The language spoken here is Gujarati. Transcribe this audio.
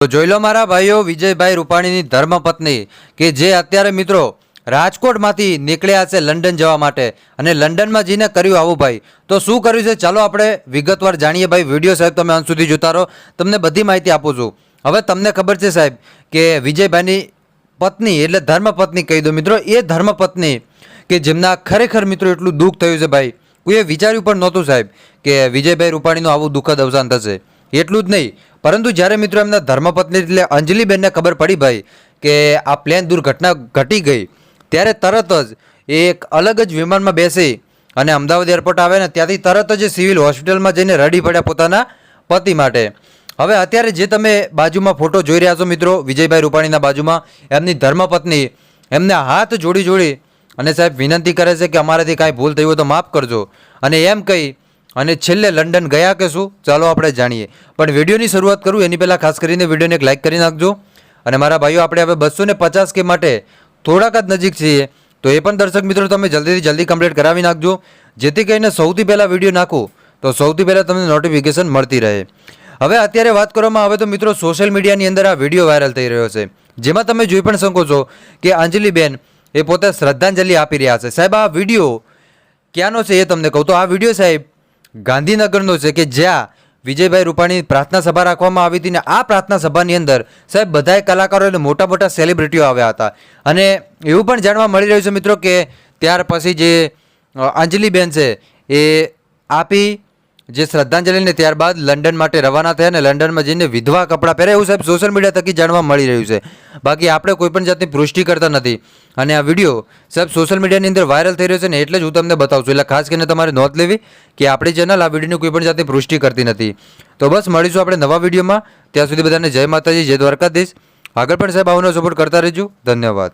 તો જોઈ લો મારા ભાઈઓ, વિજયભાઈ રૂપાણીની ધર્મપત્ની, કે જે અત્યારે મિત્રો રાજકોટમાંથી નીકળ્યા છે લંડન જવા માટે અને લંડનમાં જઈને કર્યું આવું ભાઈ. તો શું કર્યું છે? ચાલો આપણે વિગતવાર જાણીએ ભાઈ. વીડિયો સાહેબ તમે અંત સુધી જોતા રહો. તમને બધી માહિતી આપું છું. હવે તમને ખબર છે સાહેબ કે વિજયભાઈની પત્ની એટલે ધર્મપત્ની કહી દો મિત્રો. એ ધર્મપત્ની કે જેમના ખરેખર મિત્રો એટલું દુઃખ થયું છે ભાઈ કોઈએ વિચાર્યું પણ નહોતું સાહેબ કે વિજયભાઈ રૂપાણીનું આવું દુઃખદ અવસાન થશે. એટલું જ નહીં. પરંતુ જ્યારે મિત્રો એમના ધર્મપત્ની એટલે અંજલિબેનને ખબર પડી ભાઈ કે આ પ્લેન દુર્ઘટના ઘટી ગઈ, ત્યારે તરત જ એક અલગ જ વિમાનમાં બેસી અને અમદાવાદ એરપોર્ટ આવે ને ત્યાંથી તરત જ સિવિલ હોસ્પિટલમાં જઈને રડી પડ્યા પોતાના પતિ માટે. હવે અત્યારે જે તમે બાજુમાં ફોટો જોઈ રહ્યા છો મિત્રો, વિજયભાઈ રૂપાણીના બાજુમાં, એમની ધર્મપત્ની એમને હાથ જોડી જોડી અને સાહેબ વિનંતી કરે છે કે અમારાથી કાંઈ ભૂલ થઈ હોય તો માફ કરજો. અને એમ કહી અને છેલ્લે લંડન ગયા કે શું? ચાલો આપણે જાણીએ. પણ વિડીયોની શરૂઆત કરું, એની પહેલાં ખાસ કરીને વિડીયોને એક લાઇક કરી નાખજો. અને મારા ભાઈઓ, આપણે હવે બસો ને પચાસ કે માટે થોડાક જ નજીક છીએ, તો એ પણ દર્શક મિત્રો તમે જલ્દીથી જલ્દી કમ્પ્લીટ કરાવી નાખજો. જેથી કરીને સૌથી પહેલાં વીડિયો નાખું, તો સૌથી પહેલાં તમને નોટિફિકેશન મળતી રહે. હવે અત્યારે વાત કરવામાં આવે તો મિત્રો સોશિયલ મીડિયાની અંદર આ વીડિયો વાયરલ થઈ રહ્યો છે. જેમાં તમે જોઈ પણ શકો છો કે અંજલિબેન એ પોતે શ્રદ્ધાંજલિ આપી રહ્યા છે. સાહેબ, આ વીડિયો ક્યાંનો છે એ તમને કહું? તો આ વીડિયો સાહેબ ગાંધીનગરનો છે કે જ્યાં વિજયભાઈ રૂપાણીની પ્રાર્થના સભા રાખવામાં આવી હતી ને આ પ્રાર્થના સભાની અંદર સાહેબ બધાય કલાકારો અને મોટા મોટા સેલિબ્રિટીઓ આવ્યા હતા. અને એવું પણ જાણવા મળી રહ્યું છે મિત્રો કે ત્યાર પછી જે અંજલિબેન છે એ આપી જે શ્રદ્ધાંજલિને ત્યારબાદ લંડન માટે રવાના થયા અને લંડનમાં જઈને વિધવા કપડાં પહેરે એવું સાહેબ સોશિયલ મીડિયા થકી જાણવા મળી રહ્યું છે. બાકી આપણે કોઈ પણ જાતની પુષ્ટિ કરતા નથી. અને આ વીડિયો સાહેબ સોશિયલ મીડિયાની અંદર વાયરલ થઈ રહ્યો છે ને એટલે જ હું તમને બતાવું છું એટલે ખાસ કરીને તમારે નોંધ લેવી કે આપણી ચેનલ આ વિડીયોની કોઈ પણ જાતની પુષ્ટિ કરતી નથી. તો બસ મળીશું આપણે નવા વિડીયોમાં ત્યાં સુધી બધાને જય માતાજી, જય દ્વારકાધીશ. આગળ પણ સાહેબ આવનો સપોર્ટ કરતા રહેજો. ધન્યવાદ.